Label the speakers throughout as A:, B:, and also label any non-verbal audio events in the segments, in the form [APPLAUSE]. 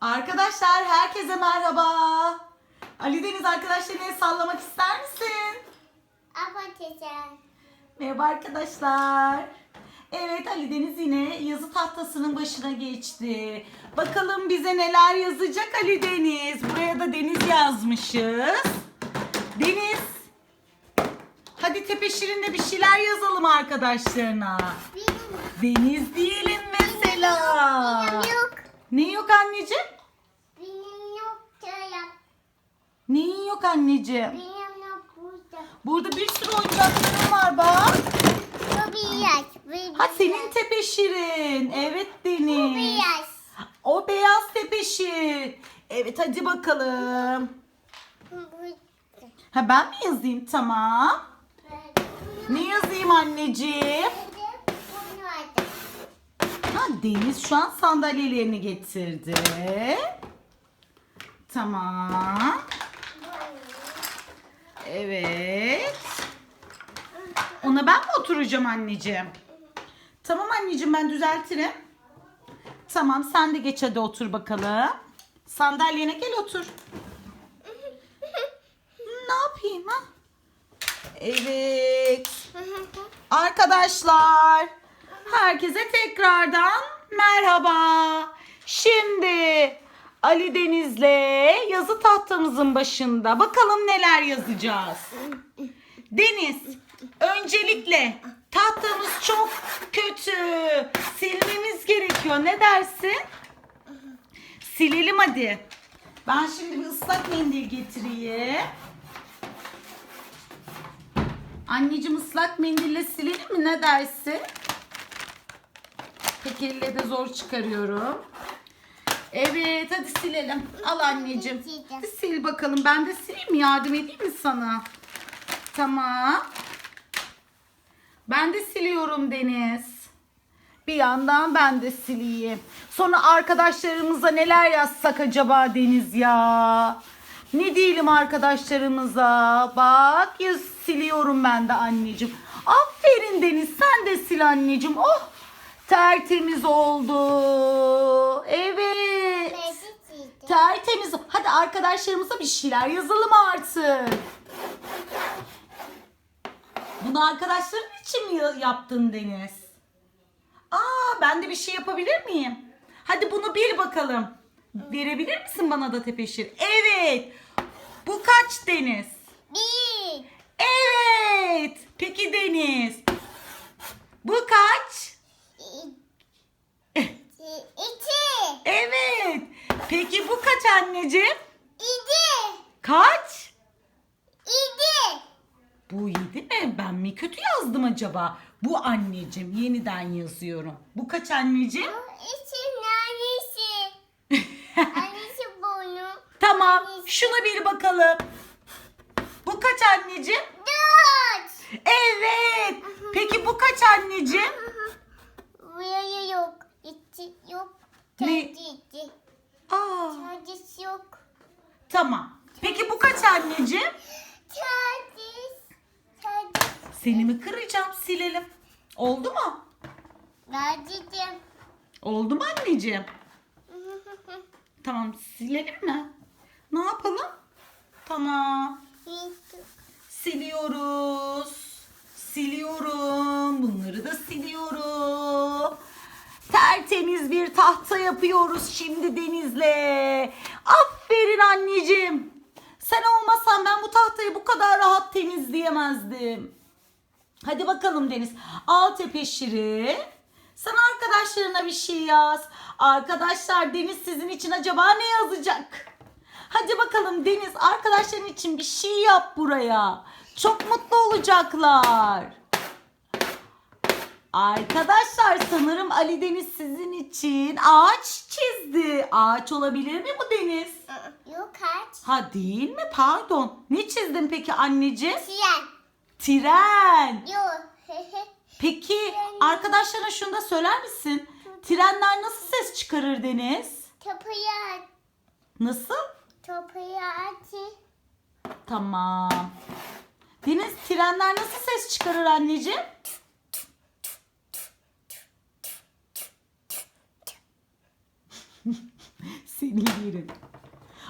A: Arkadaşlar herkese merhaba. Ali Deniz arkadaşlarına sallamak ister misin?
B: Apatacağım.
A: Merhaba arkadaşlar. Evet Ali Deniz yine yazı tahtasının başına geçti. Bakalım bize neler yazacak Ali Deniz. Buraya da Deniz yazmışız. Deniz. Hadi tepeşirinde bir şeyler yazalım arkadaşlarına. Deniz diyelim mesela.
B: yok.
A: Ne yok anneciğim?
B: Benim yok çorap.
A: Neyin yok anneciğim?
B: Benim yok burada.
A: Burada bir sürü oyuncaklarım var bak.
B: Bu beyaz.
A: Ha senin tepeşirin. Evet
B: Bu
A: Deniz.
B: beyaz.
A: O beyaz tepeşir. Evet hadi bakalım.
B: Bu
A: Ha ben mi yazayım? Tamam. Ne yazayım anneciğim?
B: Bunu aldım.
A: Ha Deniz şu an sandalyelerini getirdi. Tamam. Evet. Ona ben mi oturacağım anneciğim? Tamam anneciğim ben düzeltirim. Tamam sen de geç hadi otur bakalım. Sandalyene gel otur. Ne yapayım ha? Evet. Arkadaşlar, herkese tekrardan merhaba. Şimdi Ali Deniz'le yazı tahtamızın başında bakalım neler yazacağız. Deniz, öncelikle tahtamız çok kötü. Silmemiz gerekiyor. Ne dersin? Silelim hadi. Ben şimdi bir ıslak mendil getireyim. Anneciğim ıslak mendille silelim mi? Ne dersin? Tek elle de zor çıkarıyorum. Evet hadi silelim. Al anneciğim. Hadi sil bakalım. Ben de sileyim mi? Yardım edeyim mi sana? Tamam. Ben de siliyorum Deniz. Bir yandan ben de sileyim. Sonra arkadaşlarımıza neler yazsak acaba Deniz ya? Ne diyelim arkadaşlarımıza? Bak yaz siliyorum ben de anneciğim. Aferin Deniz sen de sil anneciğim. Oh tertemiz oldu. Evet. Tertemiz. Hadi arkadaşlarımıza bir şeyler yazalım artık. Bunu arkadaşların için mi ya- yaptın Deniz? Aa ben de bir şey yapabilir miyim? Hadi bunu bil bakalım. Verebilir misin bana da tepeşir? Evet. Bu kaç Deniz?
B: Bir.
A: Evet. Peki Deniz. Bu kaç?
B: İki.
A: Evet. Peki bu kaç anneciğim?
B: İdi.
A: Kaç?
B: İdi.
A: Bu yedi mi? Ben mi kötü yazdım acaba? Bu anneciğim. Yeniden yazıyorum. Bu kaç anneciğim?
B: İçin annesi. [LAUGHS] Annesi bunu.
A: tamam. Şunu bir bakalım. Bu kaç anneciğim?
B: Dört.
A: Evet. Peki bu kaç anneciğim?
B: Buraya yok. İçi yok.
A: Ne?
B: Tadisi.
A: Aa,
B: Tadisi yok.
A: tamam. Peki bu kaç anneciğim?
B: Tadis. Tadis.
A: Seni mi kıracağım? Silelim. Oldu mu?
B: Verdim.
A: Oldu mu anneciğim? [LAUGHS] Tamam silelim mi? Ne yapalım? Tamam. Siliyoruz. Siliyorum. Bunları da siliyorum. Tertemiz bir tahta yapıyoruz şimdi Deniz'le. Aferin anneciğim. Sen olmasan ben bu tahtayı bu kadar rahat temizleyemezdim. Hadi bakalım Deniz. Al tepeşiri. Sen arkadaşlarına bir şey yaz. Arkadaşlar Deniz sizin için acaba ne yazacak? Hadi bakalım Deniz arkadaşların için bir şey yap buraya. Çok mutlu olacaklar. Arkadaşlar sanırım Ali Deniz sizin için ağaç çizdi. Ağaç olabilir mi bu Deniz?
B: Yok kaç.
A: Ha değil mi? Pardon. Ne çizdin peki anneciğim?
B: Siyen.
A: Tren.
B: Yok. [LAUGHS]
A: Peki arkadaşlarına şunu da söyler misin? Trenler nasıl ses çıkarır Deniz?
B: Topuya.
A: Nasıl?
B: Topuya açı.
A: Tamam. Deniz trenler nasıl ses çıkarır anneciğim? [LAUGHS] Seni yerin.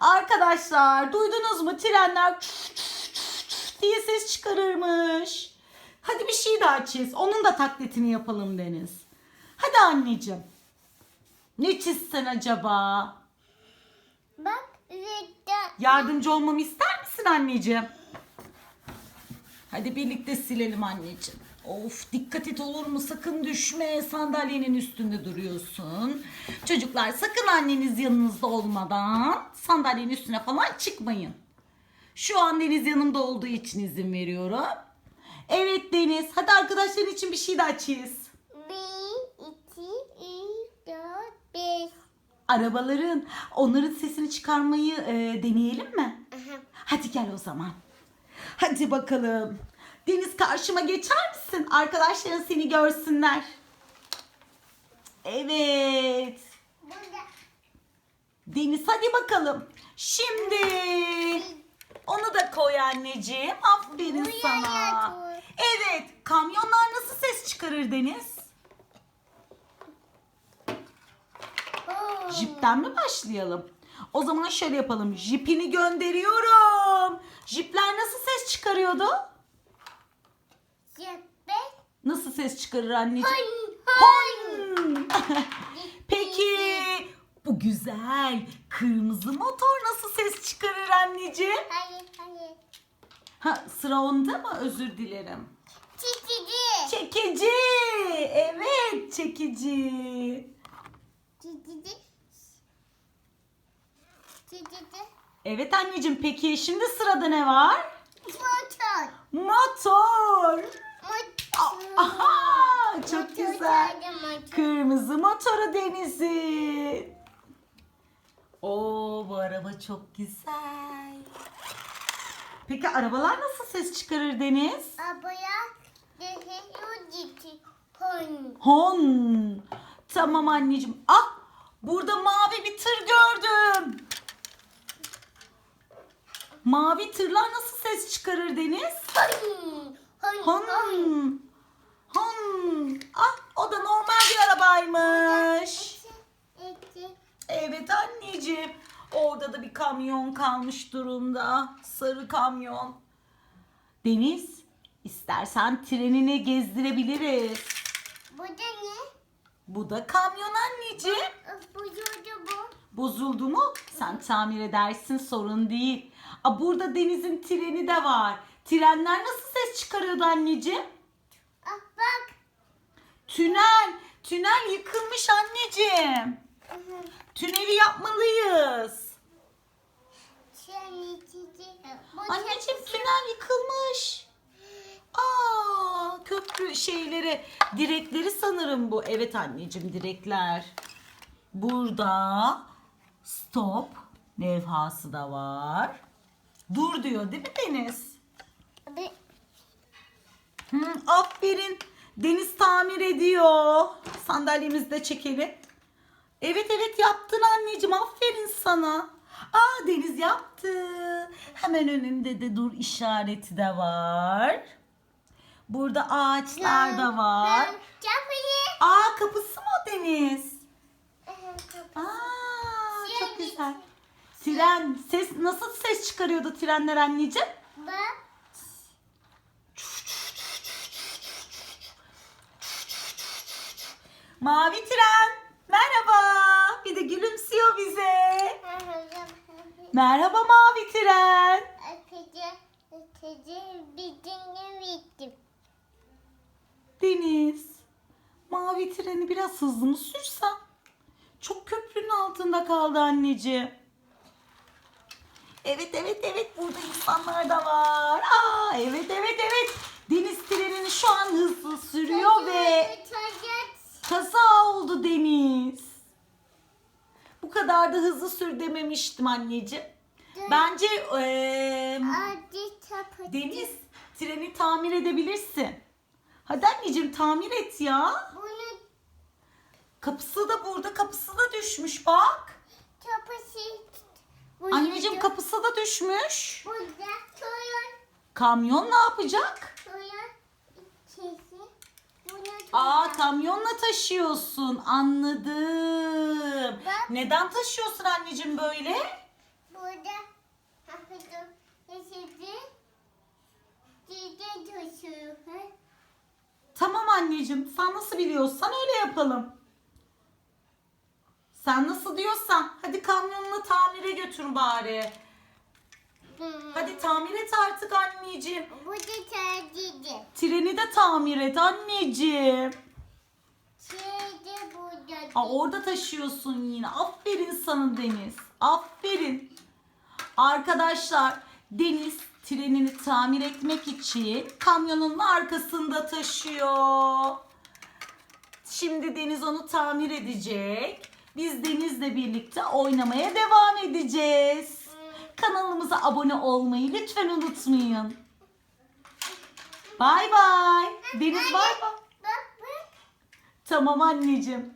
A: Arkadaşlar duydunuz mu trenler diye ses çıkarırmış. Hadi bir şey daha çiz. Onun da taklitini yapalım Deniz. Hadi anneciğim. Ne çizsen acaba?
B: Bak video.
A: Yardımcı olmamı ister misin anneciğim? Hadi birlikte silelim anneciğim. Of dikkat et olur mu sakın düşme sandalyenin üstünde duruyorsun. Çocuklar sakın anneniz yanınızda olmadan sandalyenin üstüne falan çıkmayın. Şu an Deniz yanımda olduğu için izin veriyorum. Evet Deniz hadi arkadaşların için bir şey daha çiz.
B: Bir, iki, üç, dört, beş.
A: Arabaların onların sesini çıkarmayı e, deneyelim mi?
B: Aha.
A: Hadi gel o zaman. Hadi bakalım. Deniz karşıma geçer misin? Arkadaşların seni görsünler. Evet.
B: Burada.
A: Deniz hadi bakalım. Şimdi onu da koy anneciğim. Aferin
B: Buraya
A: sana. Evet. Kamyonlar nasıl ses çıkarır Deniz?
B: Oo.
A: Jipten mi başlayalım? O zaman şöyle yapalım. Jipini gönderiyorum. Jipler nasıl ses çıkarıyordu?
B: Cephe.
A: Nasıl ses çıkarır anneciğim?
B: Hon, hon.
A: Hon. [LAUGHS] Peki bu güzel kırmızı motor nasıl ses anneciğim?
B: Hayır, hayır.
A: Ha, sıra onda mı? Özür dilerim.
B: Çiçeği.
A: Çekici. Evet çekici.
B: Çiçeği. Çiçeği.
A: Evet anneciğim peki şimdi sırada ne var?
B: Motor.
A: Motor.
B: Motor.
A: Aha çok
B: Motor,
A: güzel.
B: motor.
A: Kırmızı motoru Deniz'in. Oo bu araba çok güzel. Peki arabalar nasıl ses çıkarır Deniz?
B: Abaya dehiyor ciddi. Hon.
A: Hon. Tamam anneciğim. Ah burada mavi bir tır gördüm. Mavi tırlar nasıl ses çıkarır Deniz?
B: Hon. Hon.
A: Hon.
B: Hon.
A: Ah o da normal bir arabaymış. Evet anneciğim. Orada da bir kamyon kalmış durumda. Sarı kamyon. Deniz, istersen trenini gezdirebiliriz.
B: Bu da ne?
A: Bu da kamyon anneciğim.
B: Bu da bu.
A: Bozuldu mu? Sen tamir edersin sorun değil. Aa, burada Deniz'in treni de var. Trenler nasıl ses çıkarıyordu anneciğim?
B: Ah bak.
A: Tünel. Tünel yıkılmış anneciğim. Tüneli yapmalıyız. Anneciğim tünel yıkılmış. Aa, köprü şeyleri, direkleri sanırım bu. Evet anneciğim direkler. Burada stop levhası da var. Dur diyor değil mi Deniz?
B: Bir-
A: Hı, aferin. Deniz tamir ediyor. Sandalyemizi de çekelim. Evet evet yaptın anneciğim. Aferin sana. Aa Deniz yaptı. Hemen önünde de dur işareti de var. Burada ağaçlar da var.
B: Kapıyı.
A: Aa kapısı mı o Deniz? Aa çok güzel. Tren ses nasıl ses çıkarıyordu trenler anneciğim?
B: Bak.
A: Mavi tren. Merhaba. Bir de gülümsüyor bize. Merhaba mavi tren. Deniz. Mavi treni biraz hızlı mı sürsem? Çok köprünün altında kaldı anneciğim. Evet evet evet burada insanlar da var. Aa evet evet evet. Deniz trenini şu an hızlı sürüyor ve. Kaza oldu Deniz. Bu kadar da hızlı sür dememiştim anneciğim. Bence
B: tapı.
A: Deniz treni tamir edebilirsin. Hadi anneciğim tamir et ya. Kapısı da burada. Kapısı da düşmüş bak. Anneciğim kapısı da düşmüş. Kamyon ne yapacak? Aa kamyonla taşıyorsun. Anladım.
B: Bak.
A: Neden taşıyorsun anneciğim böyle?
B: Burada hafiften yaşadı. Dide taşıyor. ha?
A: Tamam anneciğim. Sen nasıl biliyorsan öyle yapalım. Sen nasıl diyorsan. Hadi kamyonla tamire götür bari. Hadi tamir et artık anneciğim.
B: Burada sadece.
A: Treni de tamir et anneciğim.
B: Şeyde burada.
A: Aa, orada taşıyorsun yine. Aferin sana Deniz. Aferin. Arkadaşlar Deniz trenini tamir etmek için kamyonun arkasında taşıyor. Şimdi Deniz onu tamir edecek. Biz Deniz'le birlikte oynamaya devam edeceğiz. Kanalımıza abone olmayı lütfen unutmayın. Bay bay. Deniz bay bay. Tamam anneciğim.